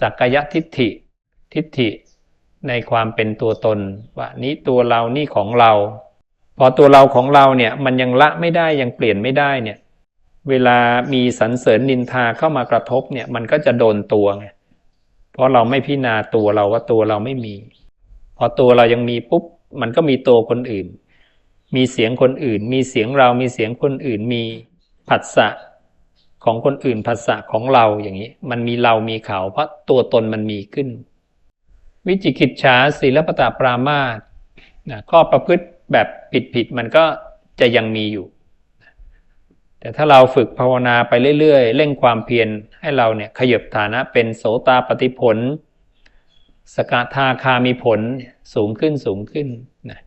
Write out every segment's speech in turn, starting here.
สักยทิฏฐิ ทิฏฐิในความเป็นตัวตน ว่านี้ตัวเรานี่ของเรา พอตัวเราของเราเนี่ยมันยังละไม่ได้ยังเปลี่ยนไม่ได้เนี่ย เวลามีสรรเสริญนินทาเข้ามากระทบเนี่ยมันก็จะโดนตัวไงเพราะเราไม่พิจารณาตัวเราว่าตัวเราไม่มี พอตัวเรายังมีปุ๊บมันก็มีตัวคนอื่น มีเสียงคนอื่น มีเสียงเรามีเสียงคนอื่นมีผัสสะ ของคนอื่นภาษาของเราอย่างนี้ มันมีเรามีเขา เพราะตัวตนมันมีขึ้น วิจิกิจฉาศีลปตาปรามาสข้อประพฤติแบบผิดผิดมันก็จะยังมีอยู่ แต่ถ้าเราฝึกภาวนาไปเรื่อยๆ เร่งความเพียรให้เราเนี่ยขยบฐานะเป็นโสตาปฏิผล สกทาคามีผลสูงขึ้นสูงขึ้นนะ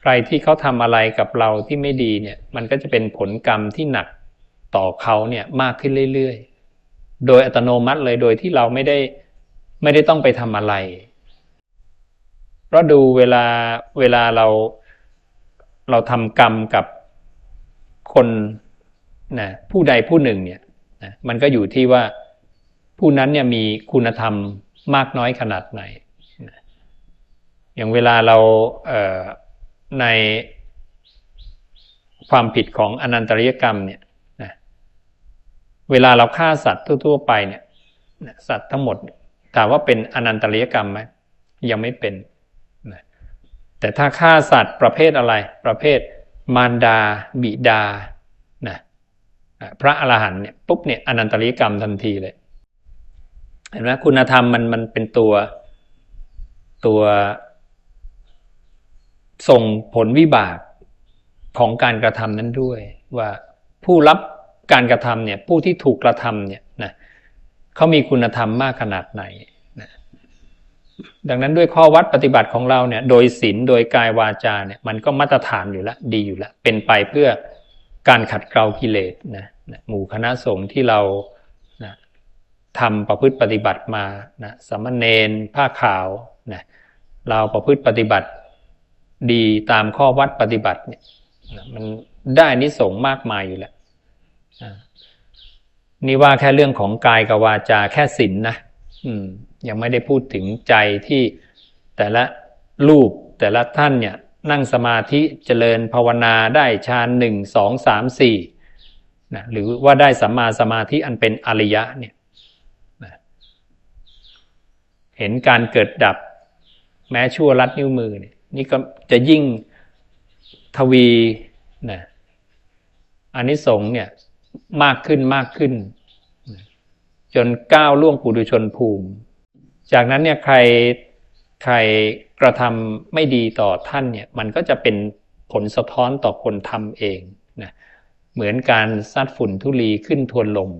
ใครที่เขาทำอะไรกับเราที่ไม่ดีเนี่ย มันก็จะเป็นผลกรรมที่หนัก ต่อเขาเนี่ยมากขึ้นเรื่อยๆ โดยอัตโนมัติเลยโดยที่เราไม่ได้ไม่ได้ต้องไปทำอะไรเพราะดูเวลาเวลาเราเราทำกรรมกับคนนะผู้ใดผู้หนึ่งเนี่ยนะมันก็อยู่ที่ว่าผู้นั้นเนี่ยมีคุณธรรมมากน้อยขนาดไหนนะอย่างเวลาเราเในความผิดของอนันตริยกรรมเนี่ย เวลาเราฆ่าสัตว์ทั่ว ๆ ไปเนี่ยสัตว์ทั้งหมดถามว่าเป็นอนันตริยกรรมไหมยังไม่เป็น แต่ถ้าฆ่าสัตว์ประเภทอะไร ประเภทมารดา บิดานะพระอรหันต์เนี่ยปุ๊บเนี่ยอนันตริยกรรมทันทีเลย เห็นไหมคุณธรรมมันมันเป็นตัวตัวส่งผลวิบากของการกระทำนั้นด้วย ว่าผู้รับ การกระทำเนี่ยผู้ที่ถูกกระทำเนี่ยนะเขามีคุณธรรมมากขนาดไหนนะดังนั้นด้วยข้อวัดปฏิบัติของเราเนี่ยโดยศีลโดยกายวาจาเนี่ยมันก็มาตรฐานอยู่แล้วดีอยู่แล้วเป็นไปเพื่อการขัดเกลากิเลสนะหมู่คณะสงฆ์ที่เรานะทำประพฤติปฏิบัติมานะสมณเณรผ้าขาวนะเราประพฤติปฏิบัติดีตามข้อวัดปฏิบัติเนี่ยมันได้นิสงมากมายอยู่แล้ว นี่ว่าแค่เรื่องของกายกับวาจาแค่ศีลนนะยังไม่ได้พูดถึงใจที่แต่ละรูปแต่ละท่านเนี่ยนั่งสมาธิเจริญภาวนาได้ฌานหนึ่งสองสามสี่นะหรือว่าได้สัมมาสมาธิอันเป็นอริยะเนี่ยนะเห็นการเกิดดับแม้ชั่วลัดนิ้วมือเนี่ยนี่ก็จะยิ่งทวีนะอันนี้สงเนี่ย มากขึ้นมากขึ้น จนก้าวล่วงปุถุชนภูมิ จากนั้นเนี่ยใครใครกระทำไม่ดีต่อท่านเนี่ยมันก็จะเป็นผลสะท้อนต่อคนทำเองนะเหมือนการซัดฝุ่นทุลีขึ้นทวนลม